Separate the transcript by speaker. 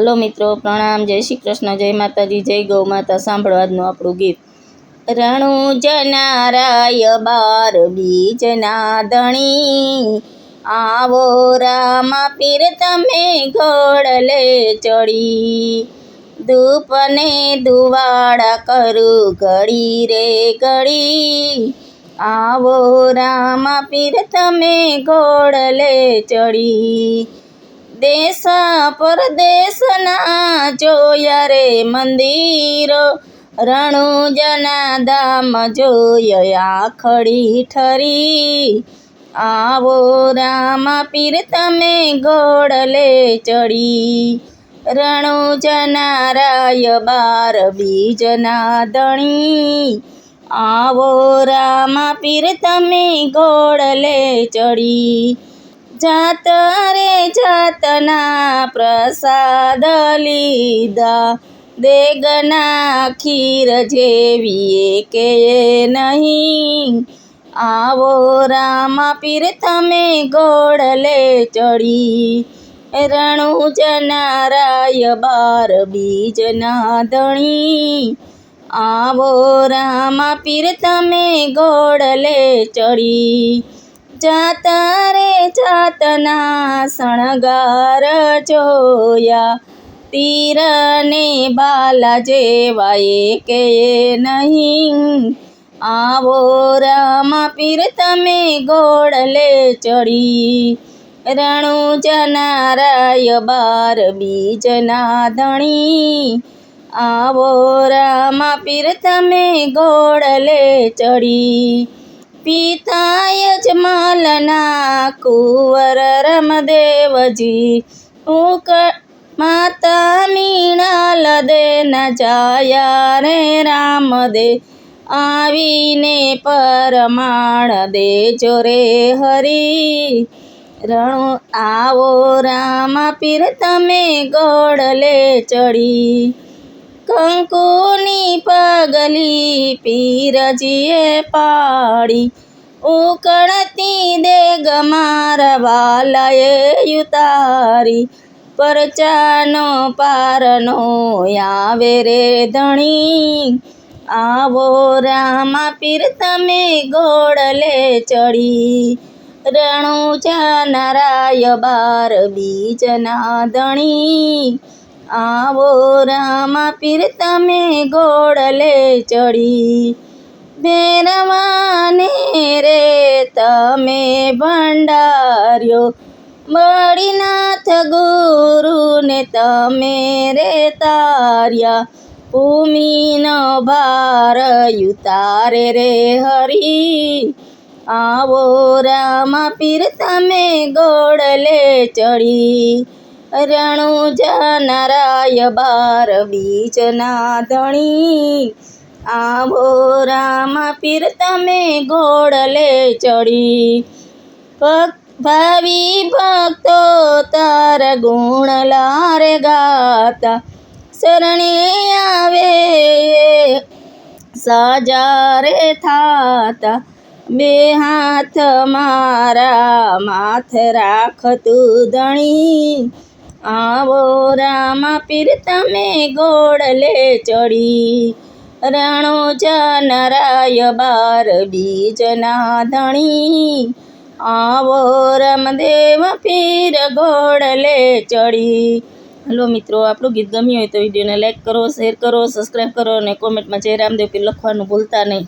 Speaker 1: Hello મિત્રો, પ્રણામ, જય શ્રી કૃષ્ણ, જય માતાજી, જય ગૌ માતા સાંભળો આજનું આપણું ગીત. રણું જનારાય બાર બીજના ધણી. આવો રામા, પીર તમે ઘોડલે ચડી. ધૂપને દુવાડા કરું ઘડી રે ઘડી. આવો રામા, પીર તમે ઘોડલે ચડી. દેશ પરદેશના જોયા રે મંદિરો. રણુજના ધામ જોયા ખડી ઠરી. આવો રામા પીર તમે ઘોડલે ચડી. રણુજના રાય બાર બીજના ધણી. આવો રામા પીર તમે ઘોડલે ચડી. જાત રે જાતના પ્રસાદ લીધા. દેગના ખીર જેવી કે નહીં. આવો રામા પીર, તમે ગોળલે ચડી. રણુ જનારાય બાર બીજના ધણી. આવો રામા પીર, તમે ગોળલે ચડી. જાતા રે જાતના શણગાર જોયા. તીરને બાલા જેવાય કે નહીં. આવો રામા પીર, તમે ગોળલે ચડી. રણુ જનારાય બાર બીજના ધણી. આવો રામા પીર, તમે ગોળલે ચડી. પિતા યજમાલના કુંવર રમદેવજી. ઉક માતા મીણાલ દે ન જાયા રે રામદે. આવીને પરમાણ દેજો રે હરી. રણો આવો રામા પીર તમે ગોળલે ચડી. કંકુની પગલી પીરજીએ પાડી. ઉકળતી દે ગમારા વાલાએ ઉતારી. પરચાનો પારનો આવે રે ધણી. આવો રામા પીર, તમે ગોળલે ચડી. રણુ જનરાય બાર બીજના ધણી. આવો રામા, પીર તમે ગોળલે ચડી. ભેરવાને રે તમે ભંડાર્યો. બળીનાથ ગુરુને તમે રે તાર્યા. ભૂમિનો ભાર યુતારે રે હરી. આવો રામા, પીર તમે ગોળલે ચડી. રણુ જનરાય બાર બીજના ધણી. આવો રામ પીર તમે ગોળલે ચડી. ભાવિ ભક્તો તાર ગુણ લાર ગાતા. શરણે આવે સજારે થાતા. બે હાથ મારા માથ રાખતું ધણી. આવો રામા પીર તમે ગોળલે ચડી. રણો જનરાય બાર બીજના ધણી. આવો રામદેવ પીર ગોળલે ચડી. હલો મિત્રો, આપણું ગીત ગમ્યું હોય તો વિડીયોને લાઈક કરો, શેર કરો, સબસ્ક્રાઈબ કરો અને કોમેન્ટમાં જય રામદેવ પીર લખવાનું ભૂલતા નહીં.